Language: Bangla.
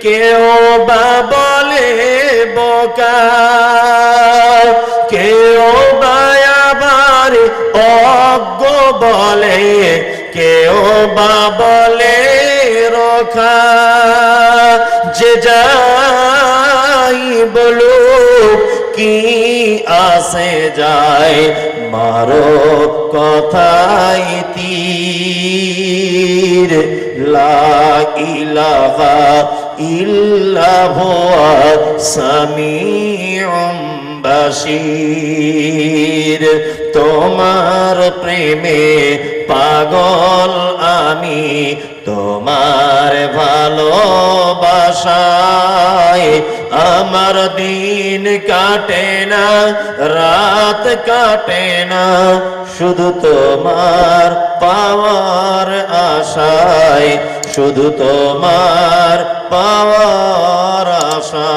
কেউ বা বলে বোকা। কেউ বা আবার অজ্ঞ বলে, কেউ বা বলে রখা। যে যাই বলো কি আসে যায় মারো কথাই তীর। ইলাহা ইল্লা হুয়া সামিউম বাসির তোমার প্রেমে পাগল আমি, তোমার ভালোবাসায় আমার দিন কাটে না, রাত কাটে না, শুধু তোমার পাওয়ার আশাই শুধু তোমার পাওয়ার আশা।